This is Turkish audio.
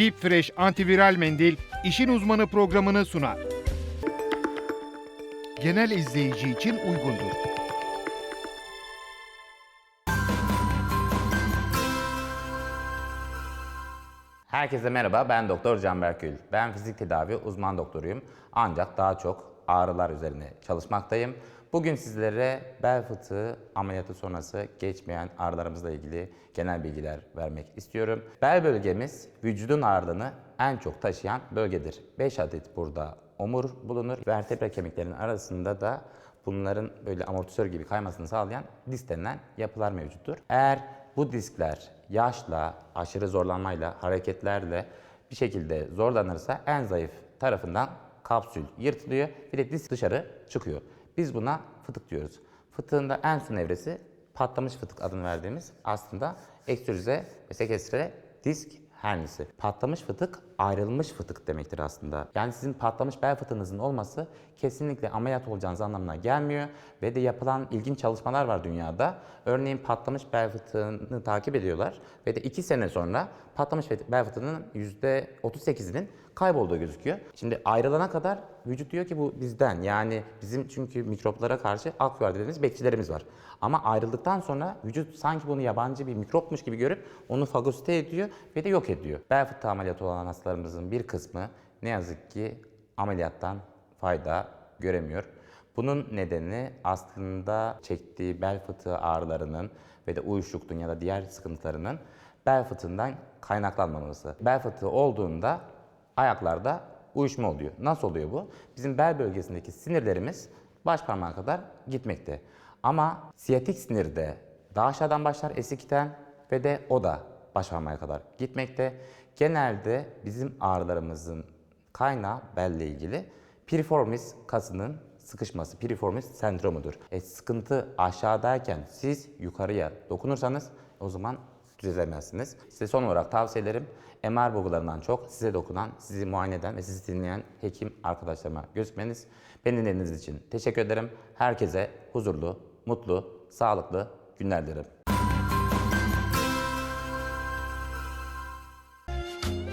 Deep Fresh antiviral mendil işin uzmanı programını sunar. Genel izleyici için uygundur. Herkese merhaba, ben Doktor Can Berkül. Ben fizik tedavi uzman doktoruyum. Ancak daha çok ağrılar üzerine çalışmaktayım. Bugün sizlere bel fıtığı ameliyatı sonrası geçmeyen ağrılarımızla ilgili genel bilgiler vermek istiyorum. Bel bölgemiz vücudun ağırlığını en çok taşıyan bölgedir. 5 adet burada omur bulunur. Vertebre kemiklerinin arasında da bunların böyle amortisör gibi kaymasını sağlayan disk denilen yapılar mevcuttur. Eğer bu diskler yaşla, aşırı zorlanmayla, hareketlerle bir şekilde zorlanırsa en zayıf tarafından kapsül yırtılıyor de disk dışarı çıkıyor. Biz buna fıtık diyoruz. Fıtığın da en son evresi patlamış fıtık adını verdiğimiz aslında ekstrüze ve sekestre disk hernisi. Patlamış fıtık ayrılmış fıtık demektir aslında. Yani sizin patlamış bel fıtığınızın olması kesinlikle ameliyat olacağınız anlamına gelmiyor ve de yapılan ilginç çalışmalar var dünyada. Örneğin patlamış bel fıtığını takip ediyorlar ve de 2 sene sonra patlamış bel fıtığının %38'inin kaybolduğu gözüküyor. Şimdi ayrılana kadar vücut diyor ki bu bizden. Yani bizim çünkü mikroplara karşı akvar dediğimiz bekçilerimiz var. Ama ayrıldıktan sonra vücut sanki bunu yabancı bir mikropmuş gibi görüp onu fagosite ediyor ve de yok ediyor. Bel fıtığı ameliyatı olan hastalarımızın bir kısmı ne yazık ki ameliyattan fayda göremiyor. Bunun nedeni aslında çektiği bel fıtığı ağrılarının ve de uyuşuklukların ya da diğer sıkıntılarının bel fıtığından kaynaklanmaması. Bel fıtığı olduğunda ayaklarda uyuşma oluyor. Nasıl oluyor bu? Bizim bel bölgesindeki sinirlerimiz baş parmağa kadar gitmekte. Ama siyatik sinirde daha aşağıdan başlar esikten ve de o da baş parmağa kadar gitmekte. Genelde bizim ağrılarımızın kaynağı belle ilgili piriformis kasının sıkışması, piriformis sendromudur. E, sıkıntı aşağıdayken siz yukarıya dokunursanız o zaman düzelemezsiniz. Size son olarak tavsiyelerim MR bulgularından çok size dokunan, sizi muayene eden ve sizi dinleyen hekim arkadaşlarıma gözükmeniz. Beni dinlediğiniz için teşekkür ederim. Herkese huzurlu, mutlu, sağlıklı günler dilerim.